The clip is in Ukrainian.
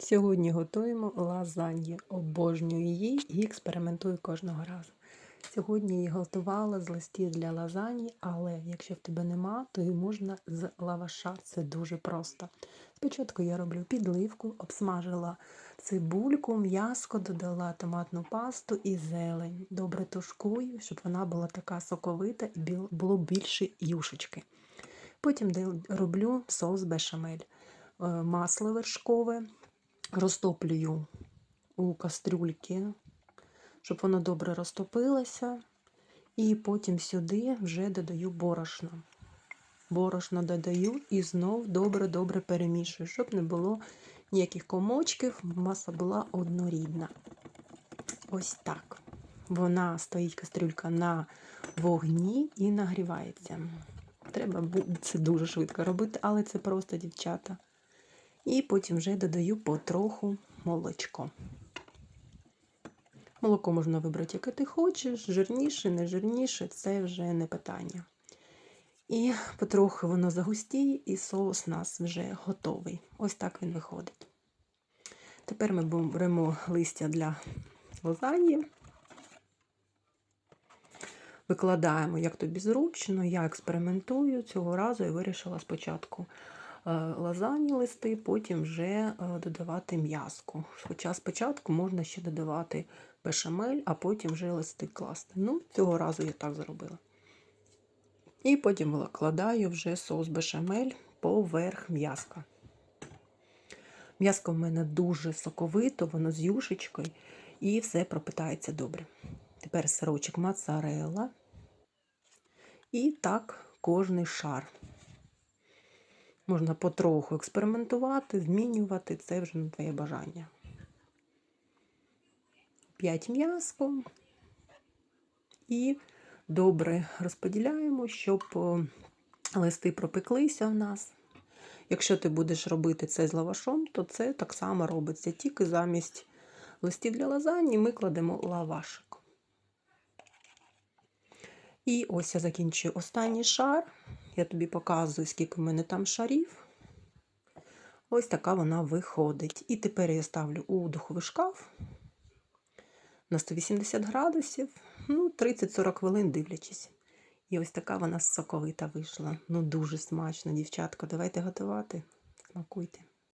Сьогодні готуємо лазаньї. Обожнюю її і експериментую кожного разу. Сьогодні її готувала з листів для лазані, але якщо в тебе нема, то її можна з лаваша. Це дуже просто. Спочатку я роблю підливку, обсмажила цибульку, м'яско, додала томатну пасту і зелень. Добре тушкую, щоб вона була така соковита і було більше юшечки. Потім роблю соус бешамель. Е, Масло вершкове, розтоплюю у кастрюльки, щоб воно добре розтопилося. І потім сюди вже додаю борошно. Борошно додаю і знов добре-добре перемішую, щоб не було ніяких комочків, маса була однорідна. Ось так. Вона стоїть кастрюлька на вогні і нагрівається. Треба це дуже швидко робити, але це просто дівчата. І потім вже додаю потроху молочко. Молоко можна вибрати, яке ти хочеш, жирніше, не жирніше, це вже не питання. І потроху воно загустіє, і соус у нас вже готовий. Ось так він виходить. Тепер ми беремо листя для лазаньї. Викладаємо, як тобі зручно. Я експериментую цього разу і вирішила спочатку лазані листи, потім вже е, додавати м'язку. Хоча спочатку можна ще додавати бешамель, а потім вже листи класти. Ну, цього разу я так зробила. І потім викладаю вже соус бешамель поверх м'язка. М'яско в мене дуже соковито, воно з юшечкою, і все пропитається добре. Тепер сирочок моцарелла. І так кожний шар. Можна потроху експериментувати, змінювати, це вже на твоє бажання. 5 м'яско. І добре розподіляємо, щоб листи пропеклися в нас. Якщо ти будеш робити це з лавашом, то це так само робиться. Тільки замість листів для лазаньї ми кладемо лавашик. І ось я закінчую останній шар. Я тобі показую, скільки в мене там шарів. Ось така вона виходить. І тепер я ставлю у духовий шкаф на 180 градусів, ну, 30-40 хвилин дивлячись. І ось така вона соковита вийшла. Ну, дуже смачно, дівчатка. Давайте готувати. Смакуйте.